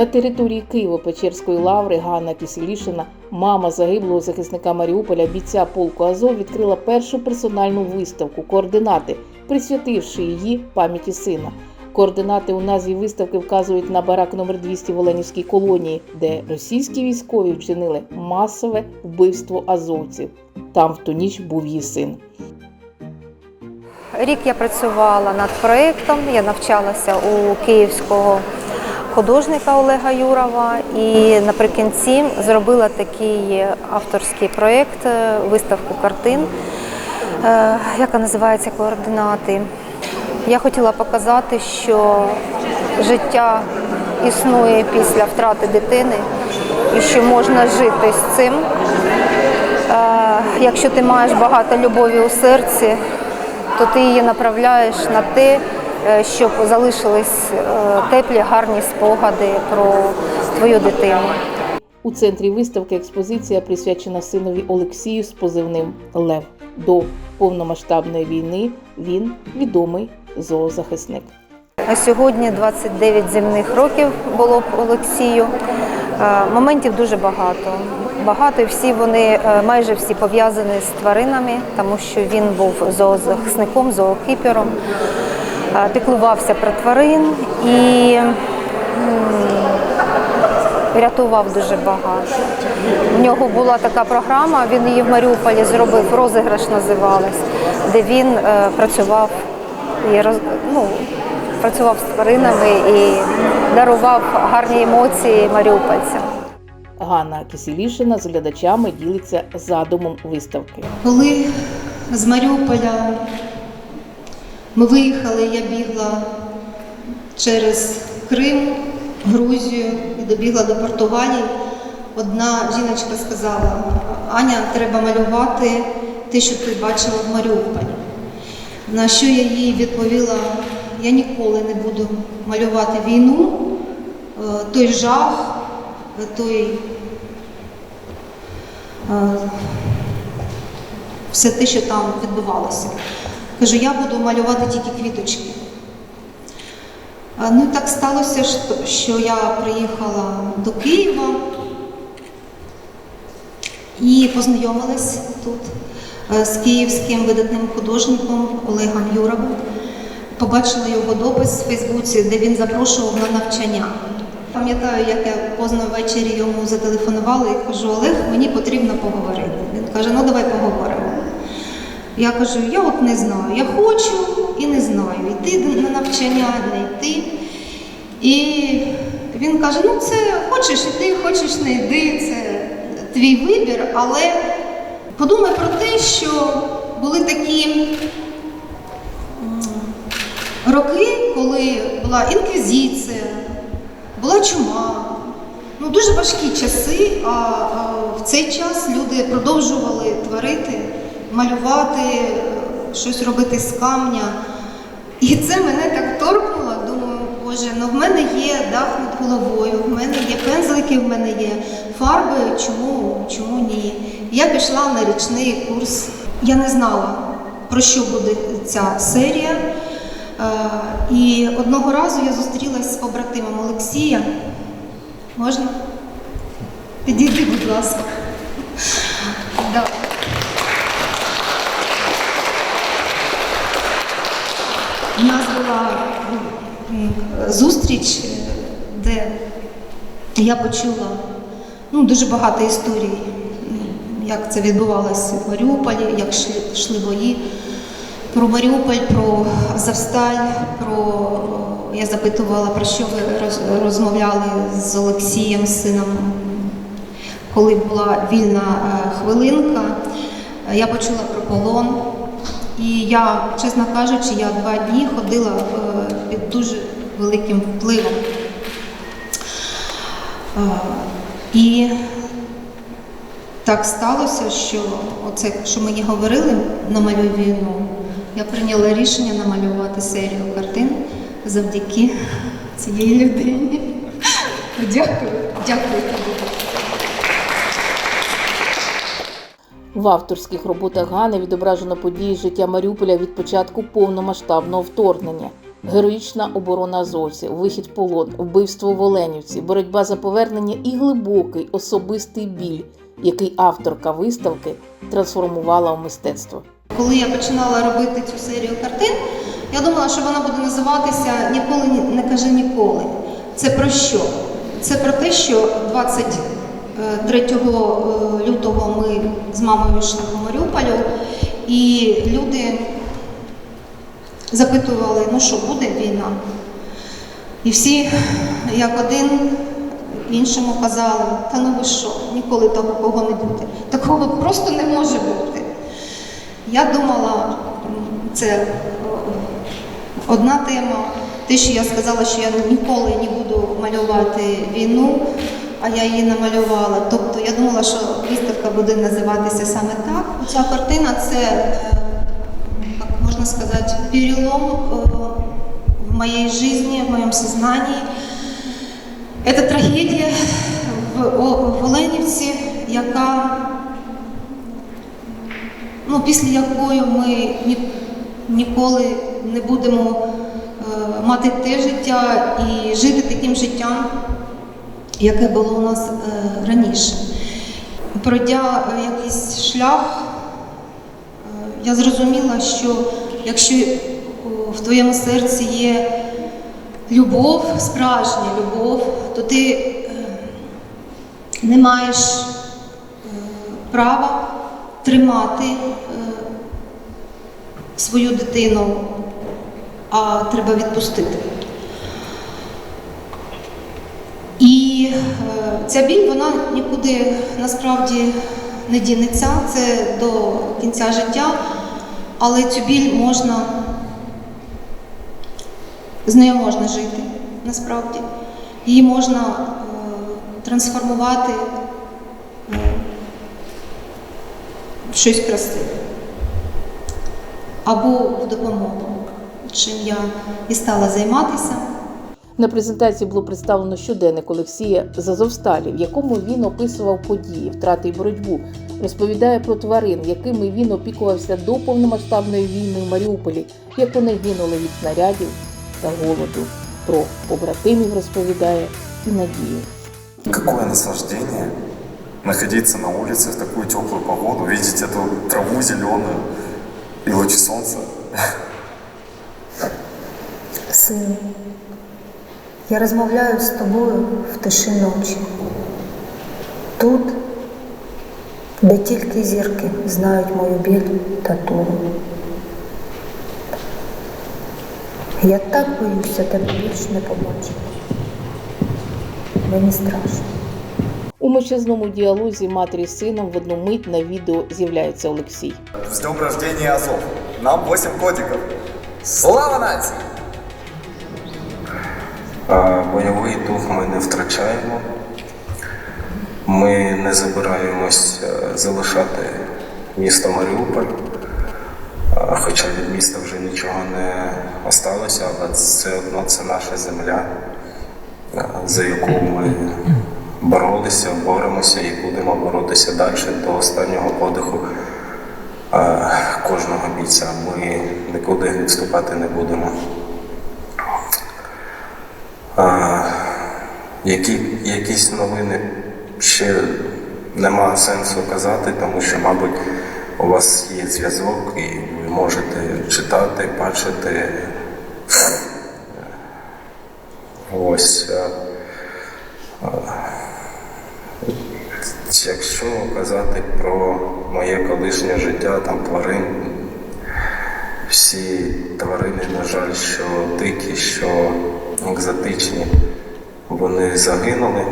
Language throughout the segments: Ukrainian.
На території Києво-Печерської лаври Ганна Кіселішина, мама загиблого захисника Маріуполя, бійця полку Азов, відкрила першу персональну виставку координати, присвятивши її пам'яті сина. Координати у назві виставки вказують на барак номер 200 в Оленівській колонії, де російські військові вчинили масове вбивство азовців. Там в ту ніч був її син. Рік я працювала над проєктом, я навчалася у київського художника Олега Юрова і наприкінці зробила такий авторський проєкт, е, виставку картин, е, яка називається Координати. Я хотіла показати, що життя існує після втрати дитини і що можна жити з цим. Е, Якщо ти маєш багато любові у серці, то ти її направляєш на те, щоб залишились е, теплі, гарні спогади про твою дитину. У центрі виставки експозиція присвячена синові Олексію з позивним Лев. До повномасштабної війни він відомий зоозахисник. А сьогодні 29 земних років було б Олексію. Е, Моментів дуже багато. Багато і всі вони е, майже всі пов'язані з тваринами, тому що він був зоозахисником, зоокіпером, е, піклувався про тварин і рятував дуже багато. У нього була така програма, він її в Маріуполі зробив, розіграш називалась, де він е, працював і роз- ну, працював з тваринами і дарував гарні емоції маріупольцям. Ганна Кисілішина з глядачами ділиться задумом виставки. Коли з Маріуполя ми виїхали, я бігла через Крим, Грузію і добігла до Португалії, одна жіночка сказала: Аня, треба малювати те, що ти бачила в Маріуполі. На що я їй відповіла: я ніколи не буду малювати війну, е, той жах, е, той е, все те, що там відбувалося. Кажу, я буду малювати тільки квіточки. Ну і так сталося, що- я приїхала до Києва і познайомилась тут е, з київським видатним художником Олегом Юровим. Побачила його допис в Фейсбуці, де він запрошував на навчання. Пам'ятаю, як я поздно ввечері йому зателефонувала і кажу, Олег, мені потрібно поговорити. Він каже, ну давай поговоримо. Я кажу, я от не знаю, я хочу і не знаю, йти на навчання, не йти. І він каже: ну це хочеш іти, хочеш не йди, це твій вибір, але подумай про те, що були такі роки, коли була інквізиція, була чума. Ну, дуже важкі часи, а, а в цей час люди продовжували творити, малювати, е, щось робити з камня. І це мене так торкнуло. Думаю, боже, ну в мене є дах над головою, в мене є пензлики, в мене є фарби. Чому, чому ні? Я пішла на річний курс. Я не знала, про що буде ця серія. Е, І одного разу я зустрілася з побратимом Олексія. Можна? Підійди, будь ласка. У нас була зустріч, е, де я почула ну, дуже багато історій, як це відбувалося в Маріуполі, як йшли, йшли бої. Про Маріуполь, про Азовсталь, про я запитувала, про що ви роз- розмовляли з Олексієм, сином, коли була вільна е, хвилинка. Я почула про полон. І я, чесно кажучи, я два дні ходила е, під дуже великим впливом. Е, І так сталося, що оце, що мені говорили, намалюй війну, я прийняла рішення намалювати серію картин завдяки цієї людині. Дякую, дякую тобі. В авторських роботах Гани відображено події життя Маріуполя від початку повномасштабного вторгнення. Героїчна оборона азовців, вихід полон, вбивство в Оленівці, боротьба за повернення і глибокий особистий біль, який авторка виставки трансформувала у мистецтво. Коли я починала робити цю серію картин, я думала, що вона буде називатися Ніколи не кажи ніколи. Це про що? Це про те, що 23 лютого ми з мамою йшли по Маріуполю, і люди запитували, ну що, буде війна? І всі, як один, іншому казали, та ну ви що, ніколи такого не буде. Такого просто не може бути. Я думала, це одна тема. Те, що я сказала, що я ніколи не буду малювати війну, а я її намалювала. Тобто я думала, що виставка буде називатися саме так. Ця картина це, е, як можна сказати, перелом е, в моей жизни, в моем сознании. Это трагедія в, Оленівці, яка ну, після якої ми ні, ніколи не будемо е, мати те життя і жити таким життям, яке було у нас е, раніше. Пройдя якийсь шлях, е, я зрозуміла, що якщо е, в твоєму серці є любов, справжня любов, то ти не маєш права тримати свою дитину, а треба відпустити. І ця біль вона нікуди насправді не дінеться, це до кінця життя, але цю біль можна, з нею можна жити насправді. Її можна е, трансформувати в щось красиве або в допомогу, чим я і стала займатися. На презентації було представлено щоденник Олексія з Азовсталі, в якому він описував події, втрати і боротьбу, розповідає про тварин, якими він опікувався до повномасштабної війни в Маріуполі, як вони гинули від снарядів та голоду. Про побратимів розповідає і надію. Какое наслаждение находиться на улице в такую теплую погоду, видеть эту траву зеленую и лучи солнца. Сину, я розмовляю з тобою в тиші ночі. Тут, де тільки зірки знають мою біль та тугу. Я так боюся тебе більш не побачити. Мені страшно. У мовчазному діалозі матері з сином в одну мить на відео з'являється Олексій. С днем рождения, Азов! Нам 8 годиков! Слава нации! Бойовий дух ми не втрачаємо. Ми не забираємось е, залишати місто Маріуполь. Хоча від міста вже нічого не осталося, але все одно це наша земля, е, за яку ми боролися, боремося і будемо боротися далі до останнього подиху е, кожного бійця. Ми нікуди відступати не будемо. Які, якісь новини ще нема сенсу казати, тому що, мабуть, у вас є зв'язок і ви можете читати, бачити. Ось. а, а, Якщо казати про моє колишнє життя, там тварин, всі тварини, на жаль, що дикі, що екзотичні, вони загинули.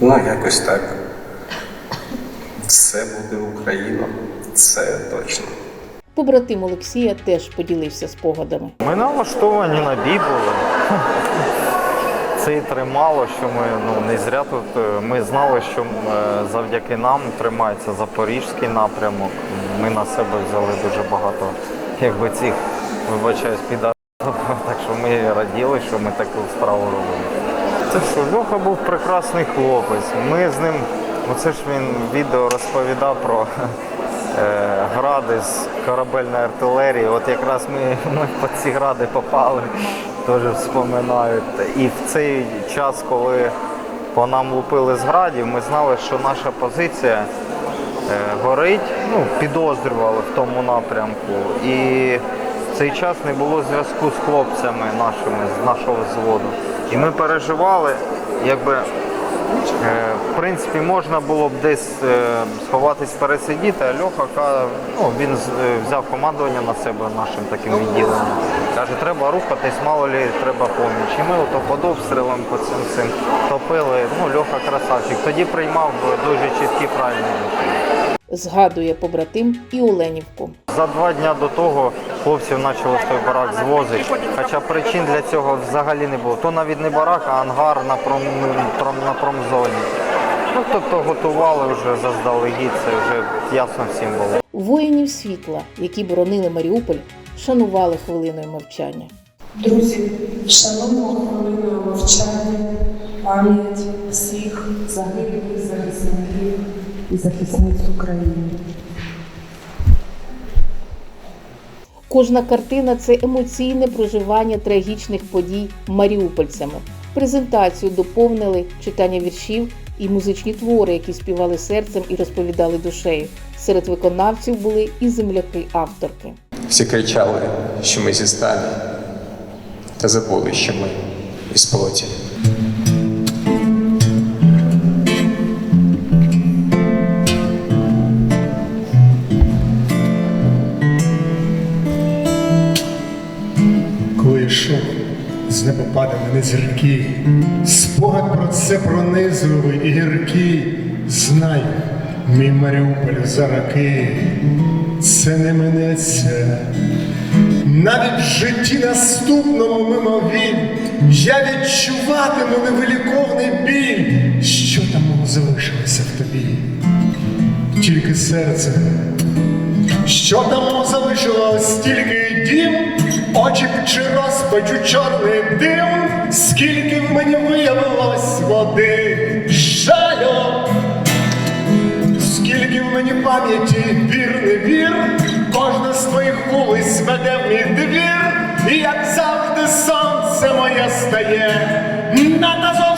Ну, якось так. Все буде Україна, це точно. Побратим Олексія теж поділився спогадами. Ми налаштовані на бій були. Це і тримало, що ми ну, не зря тут. е, Ми знали, що е, завдяки нам тримається запорізький напрямок. Ми на себе взяли дуже багато, якби цих, вибачаюсь, піда. Так що ми раділи, що ми таку справу робимо. Це що, Льоха був прекрасний хлопець. Ми з ним Оце ж він відео розповідав про е, гради з корабельної артилерії. От якраз ми, ми по ці гради попали, теж вспоминають. І в цей час, коли по нам лупили з градів, ми знали, що наша позиція горить, ну, підозрювали в тому напрямку. І в цей час не було зв'язку з хлопцями нашими, з нашого взводу. І ми переживали, якби Е, В принципі, можна було б десь е, сховатись, пересидіти, а Льоха ну, він е, взяв командування на себе нашим таким відділенням. Каже, треба рухатись, мало лі треба поміч. І ми ото під обстрілом по цим цим топили. Ну, Льоха красавчик. Тоді приймав дуже чіткі правильні рішення. Згадує побратим і Оленівку. За два дні до того хлопців почали в той барак звозити. Хоча причин для цього взагалі не було. То навіть не барак, а ангар на, пром, пром- на промзоні. Ну, тобто готували вже заздалегідь, це вже ясно всім було. Воїнів світла, які боронили Маріуполь, шанували хвилиною мовчання. Друзі, вшануємо хвилиною мовчання пам'ять всіх загиблих захисників і захисниць України. Кожна картина це емоційне проживання трагічних подій маріупольцями. Презентацію доповнили читання віршів і музичні твори, які співали серцем і розповідали душею. Серед виконавців були і земляки-авторки. Всі кричали, що ми зі сталі, та забули, що ми із плоті. Неба падали мене зірки, спогад про це пронизливий і гіркий. Знай, мій Маріуполь за роки, це не минеться. Навіть в житті наступному мимовіль я відчуватиму невиліковний біль, що там залишилося в тобі, тільки серце. Що там залишилось? Тільки дім, очі чи бачу чорний дим, скільки в мені виявилось води, жалю, скільки в мені пам'яті вір не вір, кожна з твоїх вулиць веде в мій двір, і як завжди сонце моє стає, над Азовсталью.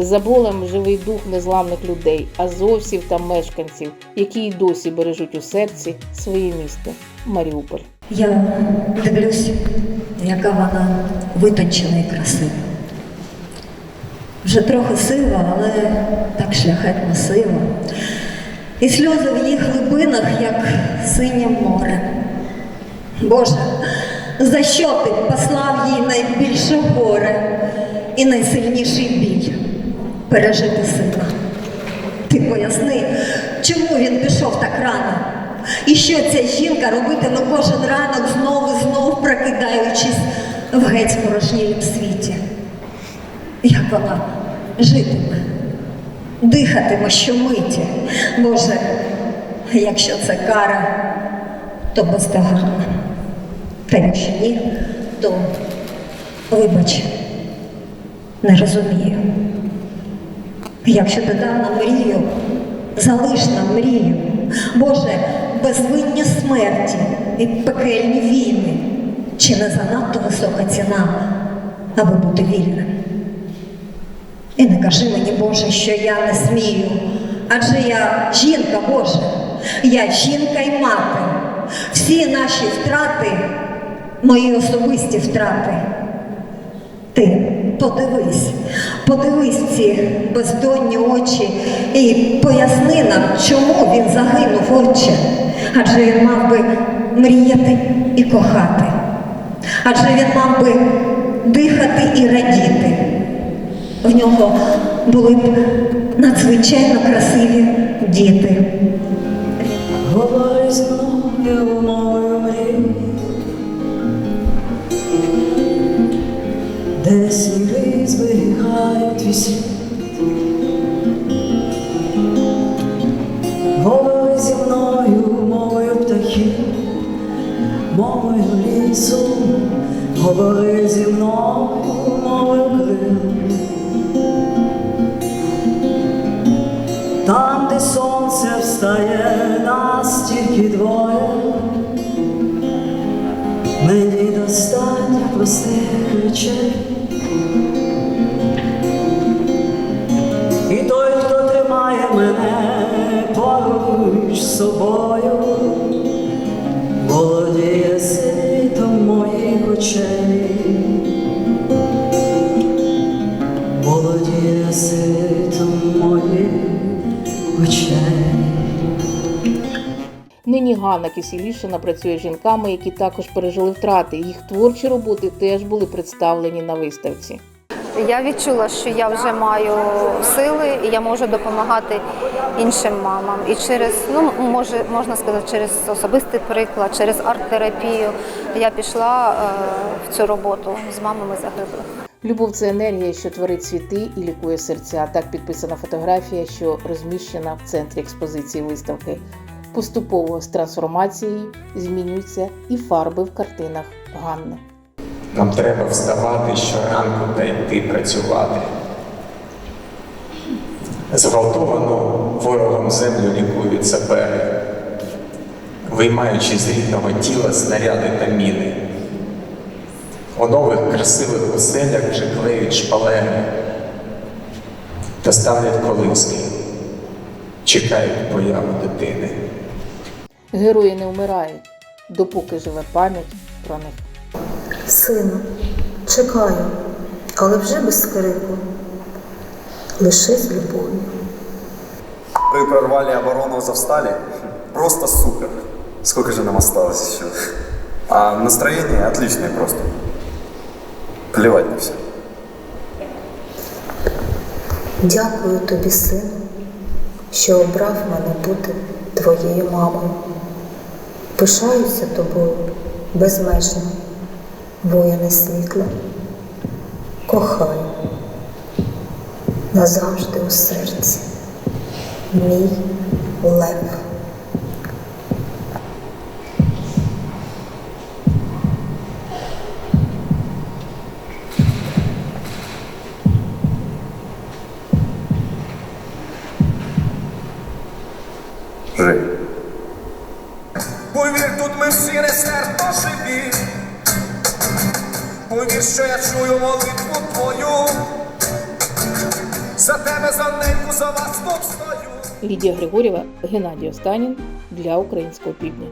За болем живий дух незламних людей, азовців та мешканців, які й досі бережуть у серці своє місто Маріуполь. Я дивлюсь, яка вона витончена і красива. Вже трохи сива, але так шляхетно сива. І сльози в їх глибинах, як синє море. Боже, за що ти послав їй найбільше горе і найсильніший біль пережити сина? Ти поясни, чому він пішов так рано? І що ця жінка робитиме кожен ранок знову і знов прокидаючись в геть порожнілім світі? Як вона житиме, дихатиме щомиті? Боже, якщо це кара, то бездоганна. Та якщо ні, то вибач, не розумію. Якщо ти дав нам мрію, залиш нам мрію. Боже, безвинні смерті і пекельні війни. Чи не занадто висока ціна, аби бути вільним? І не кажи мені, Боже, що я не смію, адже я жінка Боже, я жінка і мати. Всі наші втрати, мої особисті втрати. Ти подивись, подивись ці бездонні очі і поясни нам, чому він загинув, отче. Адже він мав би мріяти і кохати. Адже він мав би дихати і радіти. В нього були б надзвичайно красиві діти. Говори зі мною мовою мрій, де сніги зберігають твій світ. Говори зі мною мовою птахів, мовою лісу, говори зі мною мовою крил. Там, де сонце встає, нас тільки двоє. Мені достатньо простих речей. І той, хто тримає мене поруч собою, володіє світом моїх очей, володіє світом моїх очей. Нині Ганна Кисілішина працює з жінками, які також пережили втрати. Їх творчі роботи теж були представлені на виставці. Я відчула, що я вже маю сили і я можу допомагати іншим мамам. І через, ну може, можна сказати, через особистий приклад, через арт-терапію я пішла е, в цю роботу з мамами загиблих. Любов це енергія, що творить світи і лікує серця. Так підписана фотографія, що розміщена в центрі експозиції виставки. Поступово з трансформацією змінюються і фарби в картинах Ганни. Нам треба вставати щоранку та йти працювати. Зґвалтовану ворогом землю лікують сапери, виймаючи з рідного тіла снаряди та міни. У нових красивих оселях вже клеють шпалери та ставлять колиски, чекають появу дитини. Герої не вмирають, допоки живе пам'ять про них. Сину, чекаю, але вже без крику, лише з любов'ю. Вы прорвали оборону Азовстали? Просто супер. Сколько же нам осталось еще? А настроение отличное просто. Плевать на все. Дякую тобі, сину, що обрав мене бути твоєю мамою. Пишаюся тобою безмежно, воїни світла. Кохаю назавжди у серці. Мій лев. Жень. Що я чую молитву твою. За тебе, за неньку, за вас повстаю. Лідія Григорєва, Геннадій Останін для українського півдня.